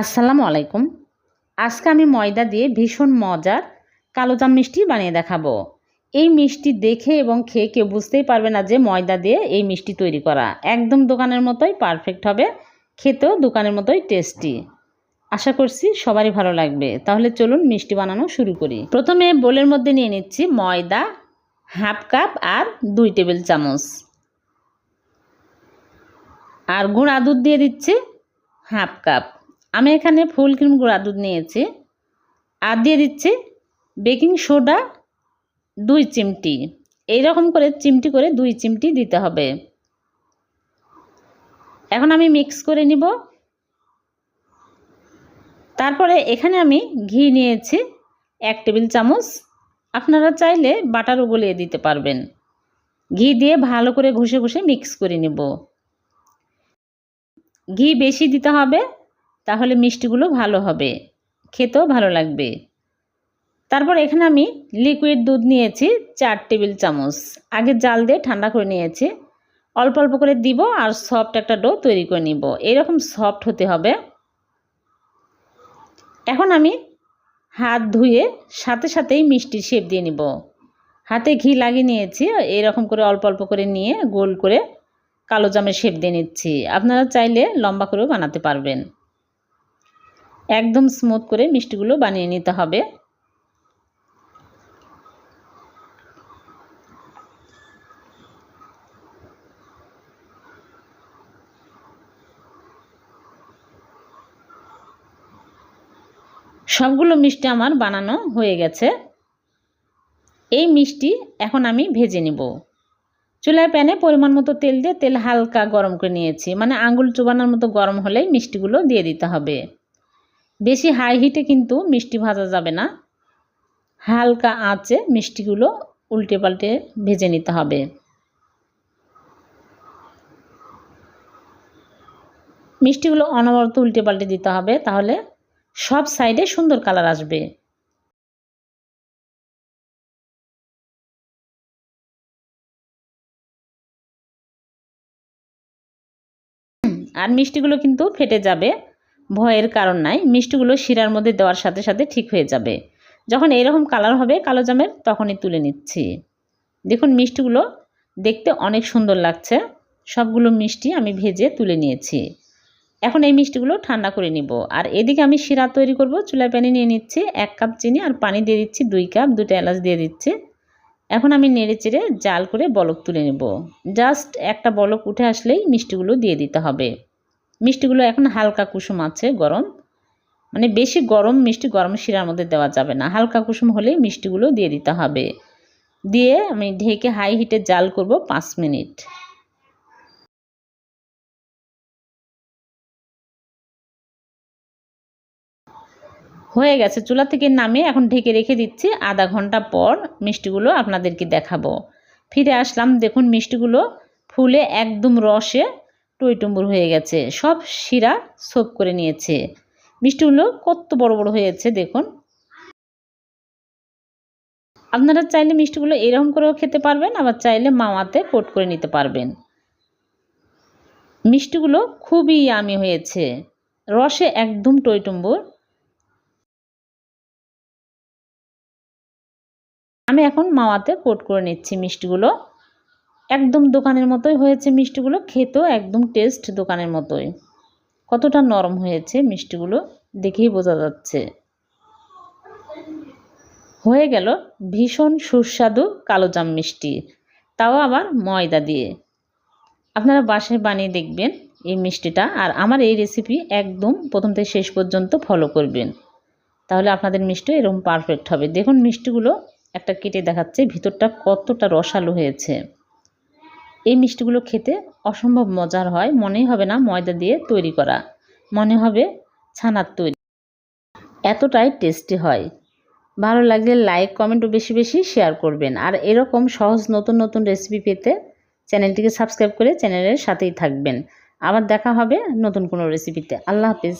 আসসালামু আলাইকুম। আজকে আমি ময়দা দিয়ে ভীষণ মজার কালোজাম মিষ্টি বানিয়ে দেখাবো। এই মিষ্টি দেখে এবং খেয়ে কেউ বুঝতেই পারবে না যে ময়দা দিয়ে এই মিষ্টি তৈরি করা একদম দোকানের মতোই পারফেক্ট হবে, খেতেও দোকানের মতোই টেস্টি আশা করছি সবারই ভালো লাগবে। তাহলে চলুন মিষ্টি বানানো শুরু করি। প্রথমে বোলের মধ্যে নিয়ে নিচ্ছি ময়দা, হাফ কাপ আর দুই টেবিল চামচ। আর গুঁড়া দুধ দিয়ে দিচ্ছি হাফ কাপ। আমি এখানে ফুল ক্রিম গুঁড়া দুধ নিয়েছি আর দিয়ে দিচ্ছি বেকিং সোডা দুই চিমটি। এইরকম করে চিমটি করে দুই চিমটি দিতে হবে। এখন আমি মিক্স করে নিব। তারপরে এখানে আমি ঘি নিয়েছি এক টেবিল চামচ। আপনারা চাইলে বাটারও গলিয়ে দিতে পারবেন। ঘি দিয়ে ভালো করে ঘষে ঘষে মিক্স করে নেব। ঘি বেশি দিতে হবে। তাহলে মিষ্টিগুলো ভালো হবে। খেতেও ভালো লাগবে। তারপর এখানে আমি লিকুইড দুধ নিয়েছি চার টেবিল চামচ। আগে জাল দিয়ে ঠান্ডা করে নিয়েছি। অল্প অল্প করে দিব আর সফট একটা ডো তৈরি করে নিব। এরকম সফট হতে হবে। এখন আমি হাত ধুয়ে সাথে সাথেই মিষ্টির শেপ দিয়ে নিব। হাতে ঘি লাগিয়ে নিয়েছি। এরকম করে অল্প অল্প করে নিয়ে গোল করে কালো জামের শেপ দিয়ে নিচ্ছি। আপনারা চাইলে লম্বা করেও বানাতে পারবেন। একদম স্মুথ করে মিষ্টিগুলো বানিয়ে নিতে হবে। সবগুলো মিষ্টি আমার বানানো হয়ে গেছে। এই মিষ্টি এখন আমি ভেজে নেব। চুলায় প্যানে পরিমাণ মতো তেল দিয়ে তেল হালকা গরম করে নিয়েছি। মানে আঙুল চুবানোর মতো গরম হলেই মিষ্টিগুলো দিয়ে দিতে হবে। বেশি হাই হিটে কিন্তু মিষ্টি ভাজা যাবে না। হালকা আঁচে মিষ্টিগুলো উল্টে পাল্টে ভেজে নিতে হবে। মিষ্টিগুলো অনবরত উল্টে পাল্টে দিতে হবে, তাহলে সব সাইডে সুন্দর কালার আসবে। আর মিষ্টিগুলো কিন্তু ফেটে যাবে। ভয়ের কারণ নাই, মিষ্টিগুলো শিরার মধ্যে দেওয়ার সাথে সাথে ঠিক হয়ে যাবে। যখন এরকম কালার হবে কালো জামের, তখনই তুলে নিচ্ছি। দেখুন, মিষ্টিগুলো দেখতে অনেক সুন্দর লাগছে। সবগুলো মিষ্টি আমি ভেজে তুলে নিয়েছি। এখন এই মিষ্টিগুলো ঠান্ডা করে নিব। আর এদিকে আমি শিরা তৈরি করব, চুলায় প্যানে নিয়ে নিচ্ছি, এক কাপ চিনি আর পানি দিয়ে দিচ্ছি, দুই কাপ, দুটো এলাচ দিয়ে দিচ্ছি। এখন আমি নেড়ে চেড়ে জাল করে বলক তুলে নেব। জাস্ট একটা বলক উঠে আসলেই মিষ্টিগুলো দিয়ে দিতে হবে। মিষ্টিগুলো এখন হালকা কুসুম আছে, গরম। মানে বেশি গরম মিষ্টি গরম শিরার মধ্যে দেওয়া যাবে না। হালকা কুসুম হলেই মিষ্টিগুলো দিয়ে দিতে হবে। দিয়ে আমি ঢেকে হাই হিটে জাল করব পাঁচ মিনিট। হয়ে গেছে। চুলা থেকে নামিয়ে এখন ঢেকে রেখে দিচ্ছি আধা ঘণ্টা পর মিষ্টিগুলো আপনাদেরকে দেখাবো। ফিরে আসলাম। দেখুন মিষ্টিগুলো ফুলে একদম রসে টইটুম্বুর হয়ে গেছে। সব শিরা সোপ করে নিয়েছে। মিষ্টিগুলো কত বড় বড় হয়েছে, দেখুন। আপনারা চাইলে মিষ্টিগুলো এরকম করেও খেতে পারবেন, আবার চাইলে মাওয়াতে কোট করে নিতে পারবেন। মিষ্টিগুলো খুবই আমি হয়েছে। রসে একদম টইটুম্বুর আমি এখন মাওয়াতে কোট করে নিচ্ছি মিষ্টিগুলো। একদম দোকানের মতোই হয়েছে মিষ্টিগুলো, খেতেও একদম টেস্ট দোকানের মতোই। কতটা নরম হয়েছে মিষ্টিগুলো দেখেই বোঝা যাচ্ছে। হয়ে গেল ভীষণ সুস্বাদু কালোজাম মিষ্টি, তাও আবার ময়দা দিয়ে। আপনারা বাসায় বানিয়ে দেখবেন এই মিষ্টিটা, আর আমার এই রেসিপি একদম প্রথম থেকে শেষ পর্যন্ত ফলো করবেন। তাহলে আপনাদের মিষ্টি এরকম পারফেক্ট হবে। দেখুন মিষ্টিগুলো একটা কেটে দেখাচ্ছে, ভিতরটা কতটা রসালো হয়েছে। এই মিষ্টিগুলো খেতে অসম্ভব মজার হয়। মনেই হবে না ময়দা দিয়ে তৈরি করা। মনে হবে ছানার তৈরি। এতটাই টেস্টি হয়। ভালো লাগলে লাইক কমেন্টও বেশি বেশি শেয়ার করবেন। আর এরকম সহজ নতুন নতুন রেসিপি পেতে চ্যানেলটিকে সাবস্ক্রাইব করে চ্যানেলের সাথেই থাকবেন। আবার দেখা হবে নতুন কোনো রেসিপিতে। আল্লাহ হাফিজ।